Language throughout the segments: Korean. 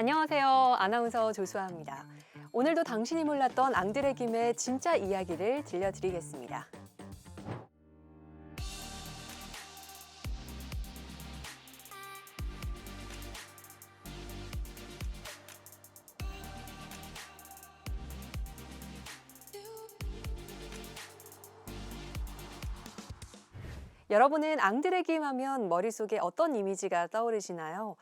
안녕하세요. 아나운서 조수아입니다. 오늘도 당신이 몰랐던 앙드레 김의 진짜 이야기를 들려드리겠습니다. 여러분은 앙드레 김 하면 머릿속에 어떤 이미지가 떠오르시나요?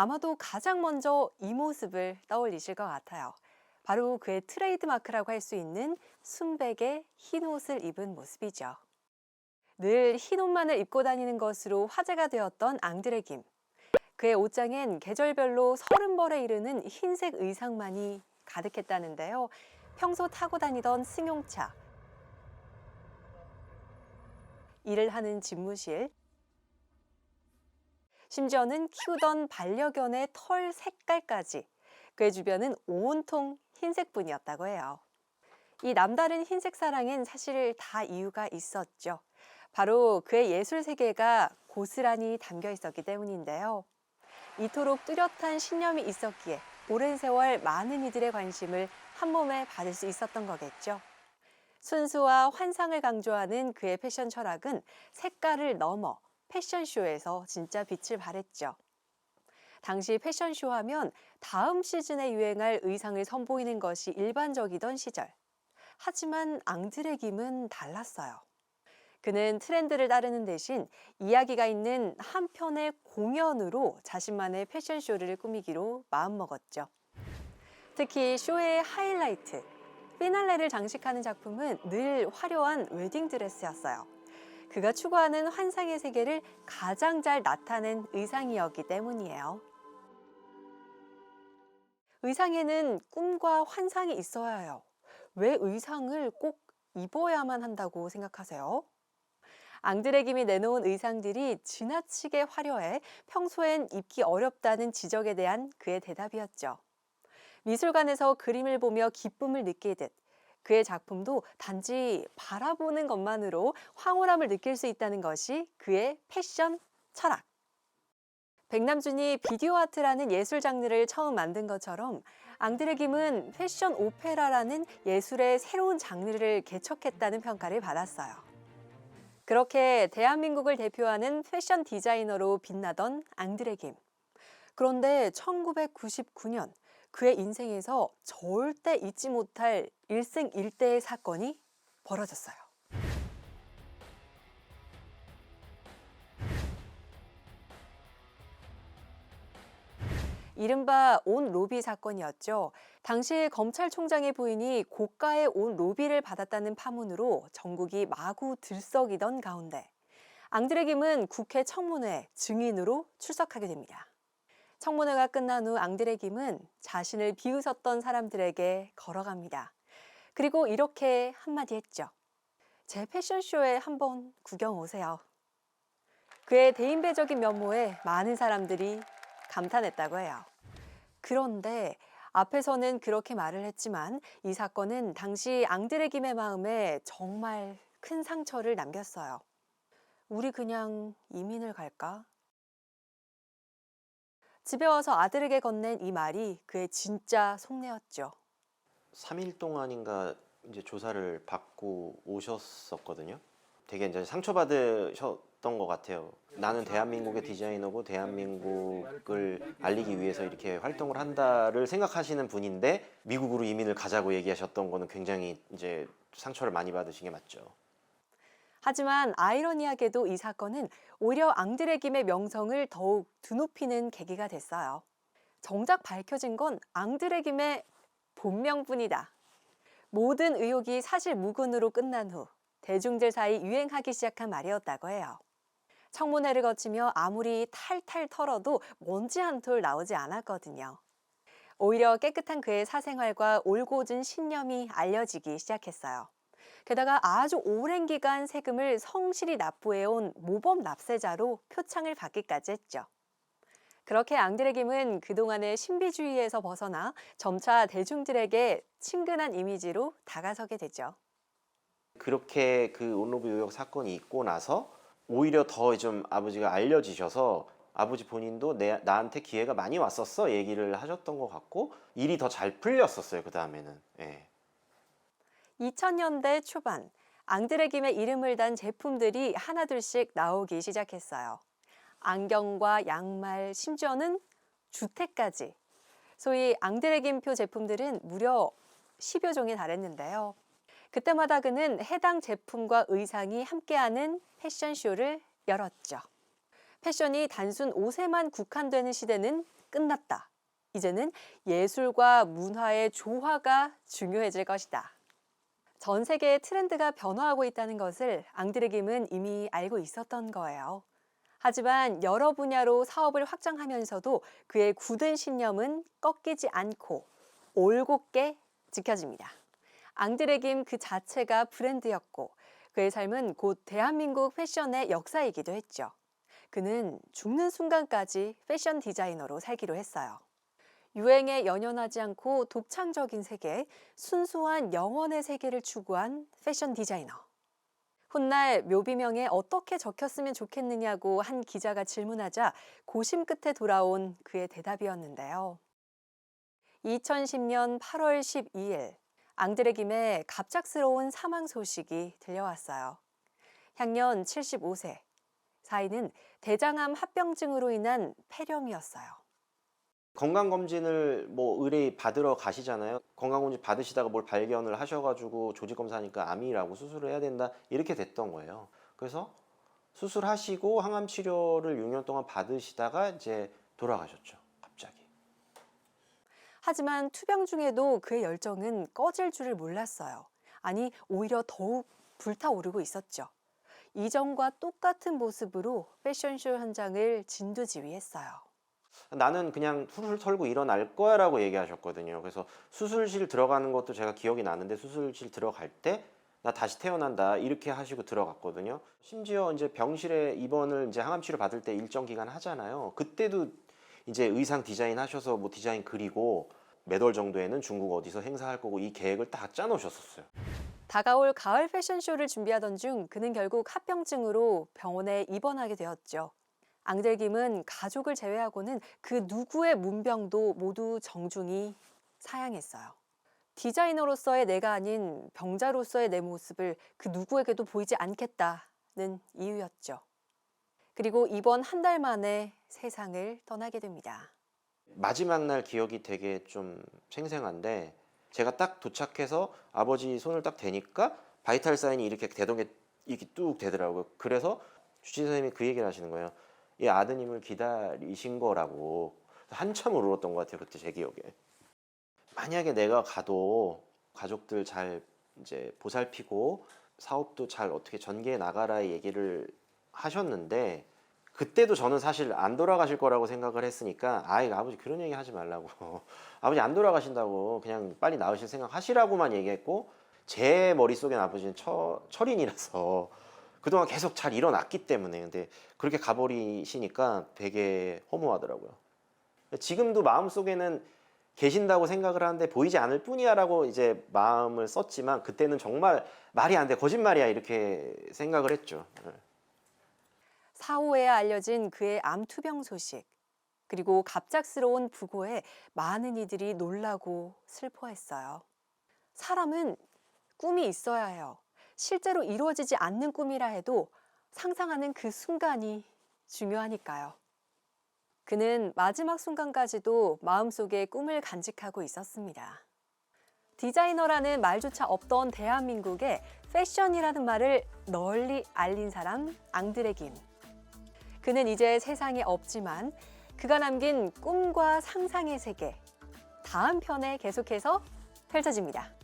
아마도 가장 먼저 이 모습을 떠올리실 것 같아요. 바로 그의 트레이드 마크라고 할 수 있는 순백의 흰 옷을 입은 모습이죠. 늘 흰 옷만을 입고 다니는 것으로 화제가 되었던 앙드레 김. 그의 옷장엔 계절별로 서른 벌에 이르는 흰색 의상만이 가득했다는데요. 평소 타고 다니던 승용차, 일을 하는 집무실, 심지어는 키우던 반려견의 털 색깔까지 그의 주변은 온통 흰색뿐이었다고 해요. 이 남다른 흰색 사랑엔 사실 다 이유가 있었죠. 바로 그의 예술 세계가 고스란히 담겨 있었기 때문인데요. 이토록 뚜렷한 신념이 있었기에 오랜 세월 많은 이들의 관심을 한 몸에 받을 수 있었던 거겠죠. 순수와 환상을 강조하는 그의 패션 철학은 색깔을 넘어 패션쇼에서 진짜 빛을 발했죠. 당시 패션쇼 하면 다음 시즌에 유행할 의상을 선보이는 것이 일반적이던 시절. 하지만 앙드레 김은 달랐어요. 그는 트렌드를 따르는 대신 이야기가 있는 한 편의 공연으로 자신만의 패션쇼를 꾸미기로 마음먹었죠. 특히 쇼의 하이라이트, 피날레를 장식하는 작품은 늘 화려한 웨딩드레스였어요. 그가 추구하는 환상의 세계를 가장 잘 나타낸 의상이었기 때문이에요. 의상에는 꿈과 환상이 있어야 해요. 왜 의상을 꼭 입어야만 한다고 생각하세요? 앙드레 김이 내놓은 의상들이 지나치게 화려해 평소엔 입기 어렵다는 지적에 대한 그의 대답이었죠. 미술관에서 그림을 보며 기쁨을 느끼듯 그의 작품도 단지 바라보는 것만으로 황홀함을 느낄 수 있다는 것이 그의 패션 철학. 백남준이 비디오 아트라는 예술 장르를 처음 만든 것처럼 앙드레 김은 패션 오페라라는 예술의 새로운 장르를 개척했다는 평가를 받았어요. 그렇게 대한민국을 대표하는 패션 디자이너로 빛나던 앙드레 김. 그런데 1999년 그의 인생에서 절대 잊지 못할 일생일대의 사건이 벌어졌어요. 이른바 온 로비 사건이었죠. 당시 검찰총장의 부인이 고가의 온 로비를 받았다는 파문으로 전국이 마구 들썩이던 가운데 앙드레 김은 국회 청문회 증인으로 출석하게 됩니다. 청문회가 끝난 후 앙드레 김은 자신을 비웃었던 사람들에게 걸어갑니다. 그리고 이렇게 한마디 했죠. 제 패션쇼에 한번 구경 오세요. 그의 대인배적인 면모에 많은 사람들이 감탄했다고 해요. 그런데 앞에서는 그렇게 말을 했지만 이 사건은 당시 앙드레 김의 마음에 정말 큰 상처를 남겼어요. 우리 그냥 이민을 갈까? 집에 와서 아들에게 건넨 이 말이 그의 진짜 속내였죠. 3일 동안인가 이제 조사를 받고 오셨었거든요. 되게 이제 상처받으셨던 것 같아요. 나는 대한민국의 디자이너고 대한민국을 알리기 위해서 이렇게 활동을 한다를 생각하시는 분인데 미국으로 이민을 가자고 얘기하셨던 거는 굉장히 이제 상처를 많이 받으신 게 맞죠. 하지만 아이러니하게도 이 사건은 오히려 앙드레 김의 명성을 더욱 드높이는 계기가 됐어요. 정작 밝혀진 건 앙드레 김의 본명뿐이다. 모든 의혹이 사실 무근으로 끝난 후 대중들 사이 유행하기 시작한 말이었다고 해요. 청문회를 거치며 아무리 탈탈 털어도 먼지 한 톨 나오지 않았거든요. 오히려 깨끗한 그의 사생활과 올곧은 신념이 알려지기 시작했어요. 게다가 아주 오랜 기간 세금을 성실히 납부해온 모범 납세자로 표창을 받기까지 했죠. 그렇게 앙드레 김은 그동안의 신비주의에서 벗어나 점차 대중들에게 친근한 이미지로 다가서게 되죠. 그렇게 그 온로비 의혹 사건이 있고 나서 오히려 더 좀 아버지가 알려지셔서 아버지 본인도 내, 나한테 기회가 많이 왔었어 얘기를 하셨던 것 같고 일이 더 잘 풀렸었어요 그 다음에는 예. 2000년대 초반 앙드레 김의 이름을 단 제품들이 하나둘씩 나오기 시작했어요. 안경과 양말, 심지어는 주택까지. 소위 앙드레 김표 제품들은 무려 10여 종에 달했는데요. 그때마다 그는 해당 제품과 의상이 함께하는 패션쇼를 열었죠. 패션이 단순 옷에만 국한되는 시대는 끝났다. 이제는 예술과 문화의 조화가 중요해질 것이다. 전 세계의 트렌드가 변화하고 있다는 것을 앙드레김은 이미 알고 있었던 거예요. 하지만 여러 분야로 사업을 확장하면서도 그의 굳은 신념은 꺾이지 않고 올곧게 지켜집니다. 앙드레김 그 자체가 브랜드였고 그의 삶은 곧 대한민국 패션의 역사이기도 했죠. 그는 죽는 순간까지 패션 디자이너로 살기로 했어요. 유행에 연연하지 않고 독창적인 세계, 순수한 영혼의 세계를 추구한 패션 디자이너. 훗날 묘비명에 어떻게 적혔으면 좋겠느냐고 한 기자가 질문하자 고심 끝에 돌아온 그의 대답이었는데요. 2010년 8월 12일 앙드레 김의 갑작스러운 사망 소식이 들려왔어요. 향년 75세. 사인은 대장암 합병증으로 인한 폐렴이었어요. 건강검진을 뭐 의뢰 받으러 가시잖아요 건강검진 받으시다가 뭘 발견을 하셔가지고 조직검사니까 암이라고 수술을 해야 된다 이렇게 됐던 거예요 그래서 수술하시고 항암 치료를 6년 동안 받으시다가 이제 돌아가셨죠 갑자기 하지만 투병 중에도 그의 열정은 꺼질 줄을 몰랐어요. 아니, 오히려 더욱 불타오르고 있었죠. 이전과 똑같은 모습으로 패션쇼 현장을 진두지휘했어요. 나는 그냥 술을 털고 일어날 거야 라고 얘기하셨거든요. 그래서 수술실 들어가는 것도 제가 기억이 나는데 수술실 들어갈 때 나 다시 태어난다 이렇게 하시고 들어갔거든요. 심지어 이제 병실에 입원을 이제 항암 치료 받을 때 일정 기간 하잖아요. 그때도 이제 의상 디자인 하셔서 뭐 디자인 그리고 몇 월 정도에는 중국 어디서 행사할 거고 이 계획을 딱 짜놓으셨었어요. 다가올 가을 패션쇼를 준비하던 중 그는 결국 합병증으로 병원에 입원하게 되었죠. 앙델김은 가족을 제외하고는 그 누구의 문병도 모두 정중히 사양했어요. 디자이너로서의 내가 아닌 병자로서의 내 모습을 그 누구에게도 보이지 않겠다는 이유였죠. 그리고 이번 한 달 만에 세상을 떠나게 됩니다. 마지막 날 기억이 되게 좀 생생한데 제가 딱 도착해서 아버지 손을 딱 대니까 바이탈 사인이 이렇게 게 이렇게 뚝 되더라고요. 그래서 주치 선생님이 그 얘기를 하시는 거예요. 이 아드님을 기다리신 거라고 한참 울었던 것 같아요. 그때 제 기억에. 만약에 내가 가도 가족들 잘 이제 보살피고 사업도 잘 어떻게 전개해 나가라 얘기를 하셨는데 그때도 저는 사실 안 돌아가실 거라고 생각을 했으니까 아이 아버지 그런 얘기 하지 말라고 아버지 안 돌아가신다고 그냥 빨리 나으실 생각 하시라고만 얘기했고 제 머릿속엔 아버지는 처, 철인이라서 그동안 계속 잘 일어났기 때문에 근데 그렇게 가버리시니까 되게 허무하더라고요 지금도 마음속에는 계신다고 생각을 하는데 보이지 않을 뿐이야라고 이제 마음을 썼지만 그때는 정말 말이 안 돼 거짓말이야 이렇게 생각을 했죠 네. 사후에 알려진 그의 암 투병 소식, 그리고 갑작스러운 부고에 많은 이들이 놀라고 슬퍼했어요. 사람은 꿈이 있어야 해요. 실제로 이루어지지 않는 꿈이라 해도 상상하는 그 순간이 중요하니까요. 그는 마지막 순간까지도 마음속에 꿈을 간직하고 있었습니다. 디자이너라는 말조차 없던 대한민국에 패션이라는 말을 널리 알린 사람 앙드레 김. 그는 이제 세상에 없지만 그가 남긴 꿈과 상상의 세계 다음 편에 계속해서 펼쳐집니다.